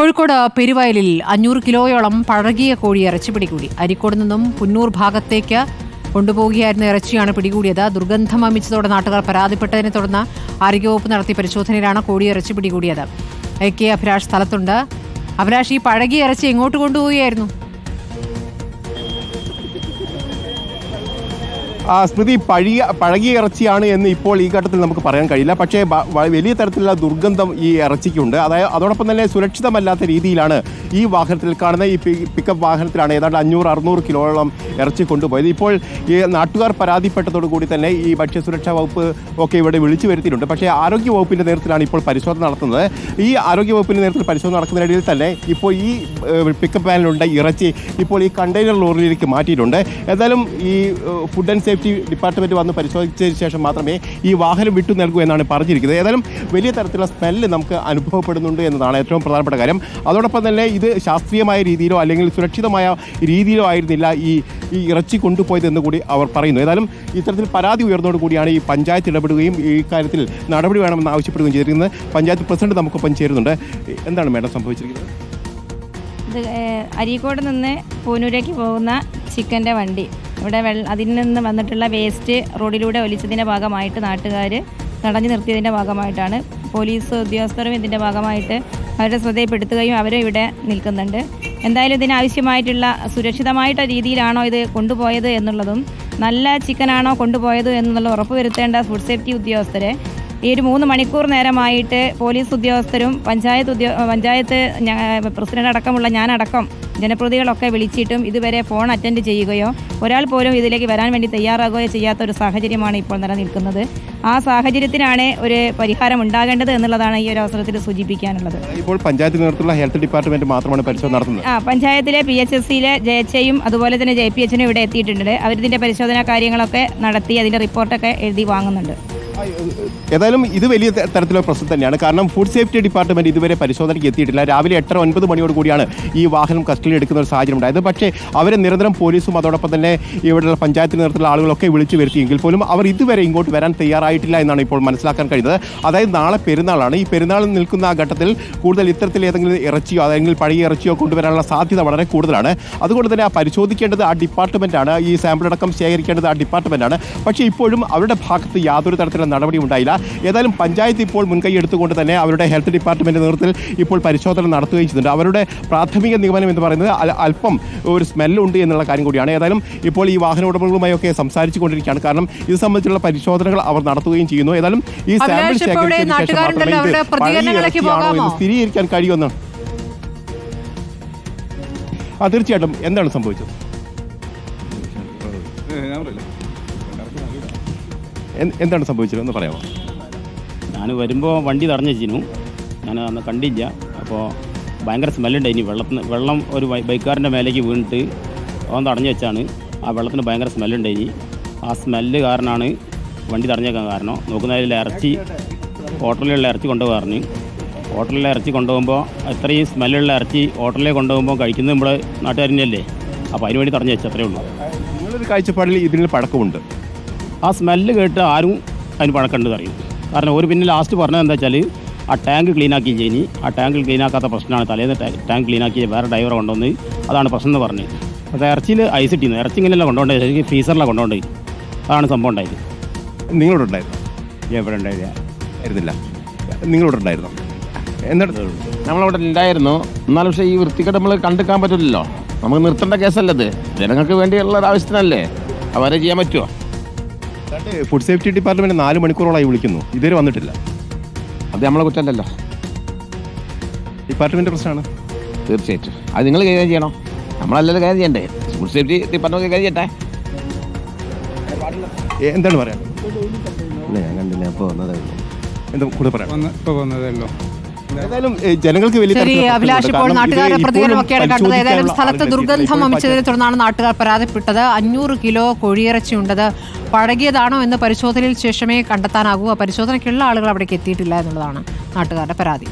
കോഴിക്കോട് പെരുവയലിൽ അഞ്ഞൂറ് കിലോയോളം പഴകിയ കോഴി ഇറച്ചി പിടികൂടി. അരിക്കോട് നിന്നും പുന്നൂർ ഭാഗത്തേക്ക് കൊണ്ടുപോകുകയായിരുന്ന ഇറച്ചിയാണ് പിടികൂടിയത്. ദുർഗന്ധം അമിച്ചതോടെ നാട്ടുകാർ പരാതിപ്പെട്ടതിനെ തുടർന്ന് ആരോഗ്യവകുപ്പ് നടത്തിയ പരിശോധനയിലാണ് കോഴി ഇറച്ചി പിടികൂടിയത്. എ കെ അഭിലാഷ് സ്ഥലത്തുണ്ട്. അഭിലാഷ് ഈ പഴകിയ ഇറച്ചി എങ്ങോട്ട് കൊണ്ടുപോവുകയായിരുന്നു? സ്മൃതി പഴകിയ പഴകിയ ഇറച്ചിയാണ് എന്ന് ഇപ്പോൾ ഈ ഘട്ടത്തിൽ നമുക്ക് പറയാൻ കഴിയില്ല. പക്ഷേ വലിയ തരത്തിലുള്ള ദുർഗന്ധം ഈ ഇറച്ചിക്കുണ്ട്. അതായത് അതോടൊപ്പം തന്നെ സുരക്ഷിതമല്ലാത്ത രീതിയിലാണ് ഈ വാഹനത്തിൽ കാണുന്ന ഈ പിക്കപ്പ് വാഹനത്തിലാണ് ഏതാണ്ട് അഞ്ഞൂറ് അറുന്നൂറ് കിലോളം ഇറച്ചി കൊണ്ടുപോയത്. ഇപ്പോൾ ഈ നാട്ടുകാർ പരാതിപ്പെട്ടതോടു കൂടി തന്നെ ഈ ഭക്ഷ്യസുരക്ഷാ വകുപ്പ് ഒക്കെ ഇവിടെ വിളിച്ചു വരുത്തിയിട്ടുണ്ട്. പക്ഷേ ആരോഗ്യ വകുപ്പിന്റെ നേതൃത്വത്തിലാണ് ഇപ്പോൾ പരിശോധന നടത്തുന്നത്. ഈ ആരോഗ്യ വകുപ്പിന്റെ നേതൃത്വത്തിൽ പരിശോധന നടക്കുന്നതിനിടയിൽ തന്നെ ഇപ്പോൾ ഈ പിക്കപ്പ് വാനിലുണ്ട് ഇറച്ചി ഇപ്പോൾ ഈ കണ്ടെയ്നർ ലോറിയിലേക്ക് മാറ്റിയിട്ടുണ്ട്. ഏതായാലും ഈ ഫുഡ് ആൻഡ് സേഫ്റ്റി ഡിപ്പാർട്ട്മെന്റ് വന്ന് പരിശോധിച്ചതിന് ശേഷം മാത്രമേ ഈ വാഹനം വിട്ടു നൽകൂ എന്നാണ് പറഞ്ഞിരിക്കുന്നത്. ഏതായാലും വലിയ തരത്തിലുള്ള സ്മെല്ല് നമുക്ക് അനുഭവപ്പെടുന്നുണ്ട് എന്നതാണ് ഏറ്റവും പ്രധാനപ്പെട്ട കാര്യം. അതോടൊപ്പം തന്നെ ഇത് ശാസ്ത്രീയമായ രീതിയിലോ അല്ലെങ്കിൽ സുരക്ഷിതമായ രീതിയിലോ ആയിരുന്നില്ല ഈ ഈ ഇറച്ചി കൊണ്ടുപോയത് എന്ന് കൂടി അവർ പറയുന്നു. ഏതായാലും ഇത്തരത്തിൽ പരാതി ഉയർന്നതോടുകൂടിയാണ് ഈ പഞ്ചായത്ത് ഇടപെടുകയും ഈ കാര്യത്തിൽ നടപടി വേണമെന്ന് ആവശ്യപ്പെടുകയും ചെയ്തിരിക്കുന്നത്. പഞ്ചായത്ത് പ്രസിഡന്റ് നമുക്കൊപ്പം ചേരുന്നുണ്ട്. എന്താണ് മേഡം സംഭവിച്ചിരിക്കുന്നത്? ഇത് അരീക്കോട് നിന്ന് പൂനൂരേക്ക് പോകുന്ന ചിക്കന്റെ വണ്ടി. ഇവിടെ വെള്ള അതിൽ നിന്ന് വന്നിട്ടുള്ള വേസ്റ്റ് റോഡിലൂടെ ഒലിച്ചതിന്റെ ഭാഗമായിട്ട് നാട്ടുകാർ തടഞ്ഞു നിർത്തിയതിന്റെ ഭാഗമായിട്ടാണ്. പോലീസ് ഉദ്യോഗസ്ഥരും ഇതിന്റെ ഭാഗമായിട്ട് അവരുടെ ശ്രദ്ധയിൽപ്പെടുത്തുകയും അവരും ഇവിടെ നിൽക്കുന്നുണ്ട്. എന്തായാലും ഇതിനാവശ്യമായിട്ടുള്ള സുരക്ഷിതമായിട്ട രീതിയിലാണോ ഇത് കൊണ്ടുപോയത് എന്നുള്ളതും നല്ല ചിക്കനാണോ കൊണ്ടുപോയത് എന്നുള്ള ഉറപ്പ് വരുത്തേണ്ട ഫുഡ് സേഫ്റ്റി ഉദ്യോഗസ്ഥരെ ഈ ഒരു മൂന്ന് മണിക്കൂർ നേരമായിട്ട് പോലീസ് ഉദ്യോഗസ്ഥരും പഞ്ചായത്ത് ഉദ്യോ പഞ്ചായത്ത് പ്രസിഡന്റ് അടക്കമുള്ള ഞാനടക്കം ജനപ്രതികളൊക്കെ വിളിച്ചിട്ടും ഇതുവരെ ഫോൺ അറ്റൻഡ് ചെയ്യുകയോ ഒരാൾ പോലും ഇതിലേക്ക് വരാൻ വേണ്ടി തയ്യാറാകുകയോ ചെയ്യാത്ത ഒരു സാഹചര്യമാണ് ഇപ്പോൾ നിലനിൽക്കുന്നത്. ആ സാഹചര്യത്തിനാണ് ഒരു പരിഹാരം ഉണ്ടാകേണ്ടത് എന്നുള്ളതാണ് ഈ ഒരു അവസരത്തിൽ സൂചിപ്പിക്കാനുള്ളത്. ഇപ്പോൾ പഞ്ചായത്ത് നേതൃത്വത്തിലുള്ള ഹെൽത്ത് ഡിപ്പാർട്ട്മെന്റ് മാത്രമാണ് പരിശോധന നടത്തുന്നത്. ആ പഞ്ചായത്തിലെ പി എച്ച് എസ് സിയിലെ ജെ എച്ച് എയും അതുപോലെ തന്നെ ജെ പി എച്ചിനും ഇവിടെ എത്തിയിട്ടുണ്ട്. അവരിതിന്റെ പരിശോധനാ കാര്യങ്ങളൊക്കെ നടത്തി അതിന്റെ റിപ്പോർട്ടൊക്കെ എഴുതി വാങ്ങുന്നുണ്ട്. ഏതായാലും ഇത് വലിയ തരത്തിലുള്ള പ്രശ്നം തന്നെയാണ്. കാരണം ഫുഡ് സേഫ്റ്റി ഡിപ്പാർട്ട്മെന്റ് ഇതുവരെ പരിശോധനയ്ക്ക് എത്തിയിട്ടില്ല. രാവിലെ എട്ടര ഒൻപത് മണിയോട് കൂടിയാണ് ഈ വാഹനം കസ്റ്റഡിയിൽ എടുക്കുന്ന ഒരു സാഹചര്യം ഉണ്ടായത്. പക്ഷേ അവരെ നിരന്തരം പോലീസും അതോടൊപ്പം തന്നെ ഇവിടെയുള്ള പഞ്ചായത്ത് നേതൃത്വത്തിലുള്ള ആളുകളൊക്കെ വിളിച്ചു വരുത്തിയെങ്കിൽ പോലും അവർ ഇതുവരെ ഇങ്ങോട്ട് വരാൻ തയ്യാറായിട്ടില്ല എന്നാണ് ഇപ്പോൾ മനസ്സിലാക്കാൻ കഴിയുന്നത്. അതായത് നാളെ പെരുന്നാളാണ്. ഈ പെരുന്നാൾ നിൽക്കുന്ന ആ ഘട്ടത്തിൽ കൂടുതൽ ഇത്തരത്തിൽ ഏതെങ്കിലും ഇറച്ചിയോ അല്ലെങ്കിൽ പഴയ ഇറച്ചിയോ കൊണ്ടുവരാനുള്ള സാധ്യത വളരെ കൂടുതലാണ്. അതുകൊണ്ട് തന്നെ ആ പരിശോധിക്കേണ്ടത് ആ ഡിപ്പാർട്ട്മെന്റാണ് ഈ സാമ്പിൾ അടക്കം ശേഖരിക്കേണ്ടത് ആ ഡിപ്പാർട്ട്മെന്റാണ് പക്ഷേ ഇപ്പോഴും അവരുടെ ഭാഗത്ത് യാതൊരു തരത്തിലുള്ള നടപടി ഉണ്ടായില്ല ഏതായാലും പഞ്ചായത്ത് ഇപ്പോൾ മുൻകൈ എടുത്തുകൊണ്ട് തന്നെ അവരുടെ ഹെൽത്ത് ഡിപ്പാർട്ട്മെന്റ് നേതൃത്വത്തിൽ ഇപ്പോൾ പരിശോധന നടത്തുകയും ചെയ്യുന്നുണ്ട്. അവരുടെ പ്രാഥമിക നിഗമനം എന്ന് പറയുന്നത് അല്പം ഒരു സ്മെല്ലുണ്ട് എന്നുള്ള കാര്യം കൂടിയാണ്. ഏതായാലും ഇപ്പോൾ ഈ വാഹന ഉടമകളുമായൊക്കെ സംസാരിച്ചു കൊണ്ടിരിക്കുകയാണ് കാരണം ഇത് സംബന്ധിച്ചുള്ള പരിശോധനകൾ അവർ നടത്തുകയും ചെയ്യുന്നു. ഏതായാലും ഈ സാമ്പിൾ ശേഖരിച്ചതിന് ശേഷം മാത്രമേ ഇത് അവരുടെ പഴയ എന്ന്? സ്ഥിരീകരിക്കാൻ കഴിയുമെന്ന്. ആ തീർച്ചയായിട്ടും. എന്താണ് സംഭവിച്ചത്? എന്ത്- എന്താണ് സംഭവിച്ചത് എന്ന് പറയാമോ? ഞാൻ വരുമ്പോൾ വണ്ടി തടഞ്ഞു ഞാൻ അന്ന് കണ്ടില്ല. അപ്പോൾ ഭയങ്കര സ്മെല്ലുണ്ടായിനി വെള്ളത്തിന് വെള്ളം ഒരു ബൈക്കാരന്റെ മേലേക്ക് വീണിട്ട് അവൻ തടഞ്ഞു വെച്ചാണ്. ആ വെള്ളത്തിന് ഭയങ്കര സ്മെല്ലുണ്ടായിനി ആ സ്മെല്ല് കാരണമാണ് വണ്ടി തടഞ്ഞേക്കാൻ കാരണം. നോക്കുന്നതിൽ ഇറച്ചി ഹോട്ടലിലുള്ള ഇറച്ചി കൊണ്ടുപോകാൻ പറഞ്ഞു ഹോട്ടലിലെ ഇറച്ചി കൊണ്ടുപോകുമ്പോൾ ഇത്രയും സ്മെല്ലുള്ള ഇറച്ചി ഹോട്ടലിലേക്ക് കൊണ്ടുപോകുമ്പോൾ കഴിക്കുന്നത് നമ്മുടെ അല്ലേ അപ്പോൾ അതിന് വേണ്ടി തടഞ്ഞു വെച്ചു അത്രേ ഉള്ളൂ. നിങ്ങളൊരു കാഴ്ചപ്പാടിൽ ഇതിൽ പഴക്കമുണ്ട് ആ സ്മെല്ല് കേട്ട് ആരും അതിന് പഴക്കമുണ്ട് അറിയും കാരണം ഒരു പിന്നെ ലാസ്റ്റ് പറഞ്ഞത് എന്താ വെച്ചാൽ ആ ടാങ്ക് ക്ലീൻ ആക്കി കഴിഞ്ഞ് ആ ടാങ്ക് ക്ലീൻ ആക്കാത്ത പ്രശ്നമാണ്. തലേന്ന് ടാങ്ക് ക്ലീൻ ആക്കി വേറെ ഡ്രൈവറെ കൊണ്ടുവന്ന് അതാണ് പ്രശ്നം എന്ന് പറഞ്ഞത്. അത് ഇറച്ചിയിൽ ഐസ് ഇട്ടിരുന്നു. ഇറച്ചി ഇങ്ങനെയല്ല കൊണ്ടുപോകേണ്ടത് ശരിക്കും ഫ്രീസറിലാണ് കൊണ്ടുപോകേണ്ടത് അതാണ് സംഭവം ഉണ്ടായത്. നിങ്ങളോട് ഉണ്ടായിരുന്നു? എവിടെ ഉണ്ടായില്ല ആയിരുന്നില്ല. നിങ്ങളോട് ഉണ്ടായിരുന്നു? എന്നിട്ട്? നമ്മളവിടെ ഉണ്ടായിരുന്നു. എന്നാലും പക്ഷേ ഈ വൃത്തികേട് നമ്മൾ കണ്ടെടുക്കാൻ പറ്റില്ലല്ലോ. നമുക്ക് നിർത്തേണ്ട കേസല്ലേ ഇത്? ജനങ്ങൾക്ക് വേണ്ടിയുള്ള ഒരു ആവശ്യത്തിനല്ലേ? അവരെ ചെയ്യാൻ പറ്റുമോ ഫുഡ് സേഫ്റ്റി ഡിപ്പാർട്ട്മെന്റ് നാല് മണിക്കൂറോളായി വിളിക്കുന്നു. ഇതുവരെ വന്നിട്ടില്ല. അത് നമ്മളെ കുറ്റമല്ലല്ലോ. ഡിപ്പാർട്ട്മെന്റ് പ്രശ്നമാണ്. തീർച്ചയായിട്ടും. അത് നിങ്ങൾ കൈകാര്യം ചെയ്യണോ. നമ്മളല്ലല്ലോ കൈകാര്യം ചെയ്യണ്ടേ. ഫുഡ് സേഫ്റ്റി ഡിപ്പാർട്ട്മെന്റ് കൈകാര്യം ചെയ്യട്ടെ. എന്താണ് പറയാൻ? ഞാൻ കണ്ടില്ല. അപ്പോൾ വന്നതേ ഉള്ളൂ. എന്താ കൂടെ പറയാം. ഇപ്പോൾ ഇപ്പൊ വന്നതേ ഉള്ളൂ. ഏതായാലും ജനങ്ങൾക്ക് വലിയ അഭിലാഷ് ഇപ്പോൾ നാട്ടുകാരുടെ പ്രതികരണമൊക്കെയാണ് കണ്ടത്. ഏതായാലും സ്ഥലത്ത് ദുർഗന്ധം. വമിച്ചതിനെ തുടർന്നാണ് നാട്ടുകാർ പരാതിപ്പെട്ടത്. അഞ്ഞൂറ് കിലോ കോഴിയിറച്ചി ഉണ്ടത് പഴകിയതാണോ എന്ന് പരിശോധനയിൽ ശേഷമേ കണ്ടെത്താനാകൂ. പരിശോധനയ്ക്കുള്ള ആളുകൾ അവിടേക്ക് എത്തിയിട്ടില്ല എന്നുള്ളതാണ് നാട്ടുകാരുടെ പരാതി.